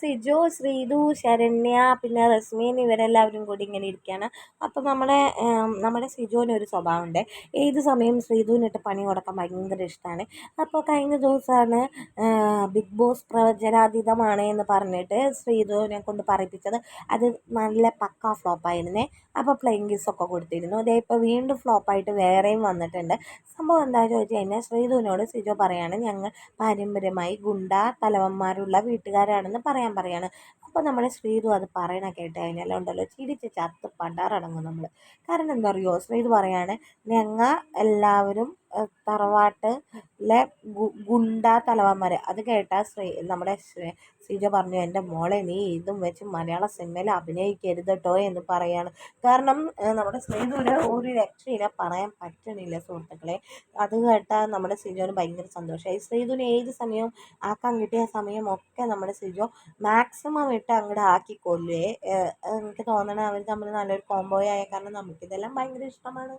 സിജു ശ്രീതു ശരണ്യ പിന്നെ റസ്മീൻ ഇവരെല്ലാവരും കൂടി ഇങ്ങനെ ഇരിക്കുകയാണ്. അപ്പോൾ നമ്മുടെ നമ്മുടെ സിജുവിന് ഒരു സ്വഭാവമുണ്ട്. ഏത് സമയം ശ്രീതുവിനിട്ട് പണി കൊടുക്കാൻ ഭയങ്കര ഇഷ്ടമാണ് അപ്പോൾ കഴിഞ്ഞ ദിവസമാണ് ബിഗ് ബോസ് പ്രവചനാതീതമാണ് എന്ന് പറഞ്ഞിട്ട് ശ്രീതുവിനെ കൊണ്ട് പറയിപ്പിച്ചത്. അത് നല്ല പക്ക ഫ്ലോപ്പായിരുന്നേ. അപ്പോൾ പ്ലെയിങ് കിസ്സൊക്കെ കൊടുത്തിരുന്നു. അതേ ഇപ്പോൾ വീണ്ടും ഫ്ലോപ്പായിട്ട് വേറെയും വന്നിട്ടുണ്ട്. സംഭവം എന്താണെന്ന് ചോദിച്ചു കഴിഞ്ഞാൽ ശ്രീധുവിനോട് സിജോ പറയാണ് ഞങ്ങൾ പാരമ്പര്യമായി ഗുണ്ട തലവന്മാരുള്ള വീട്ടുകാരാണെന്ന് പറയാൻ പറയാണ്. അപ്പോൾ നമ്മുടെ ശ്രീതു അത് പറയണ കേട്ട് കഴിഞ്ഞാൽ ഉണ്ടല്ലോ ചിരിച്ച് ചത്ത് പണ്ടാറടങ്ങും നമ്മൾ കാരണം എന്താ പറയുക ശ്രീതു പറയാണ് ഞങ്ങൾ എല്ലാവരും തറവാട്ടിലെ ഗുണ്ട തലവന്മാർ അത് കേട്ടാൽ ശ്രീ നമ്മുടെ ശ്രീജ പറഞ്ഞു എന്റെ മോളെ നീ ഇതും വെച്ച് മലയാള സിനിമയിൽ അഭിനയിക്കരുത് കേട്ടോ എന്ന് പറയാണ്. കാരണം നമ്മുടെ ശ്രീധുവിന് ഒരു രക്ഷയില്ല പറയാൻ പറ്റണില്ല സുഹൃത്തുക്കളെ. അത് കേട്ടാൽ നമ്മുടെ ശ്രീജുവിന് ഭയങ്കര സന്തോഷമായി ശ്രീജുവിന് ഏത് സമയവും ആക്കാൻ കിട്ടിയ സമയമൊക്കെ നമ്മുടെ ശ്രീജു മാക്സിമം ഇട്ട് അങ്ങോട്ട് ആക്കിക്കൊല്ലേ എനിക്ക് തോന്നണേ അവർ തമ്മിൽ നല്ലൊരു കോംബോയായ കാരണം നമുക്കിതെല്ലാം ഭയങ്കര ഇഷ്ടമാണ്.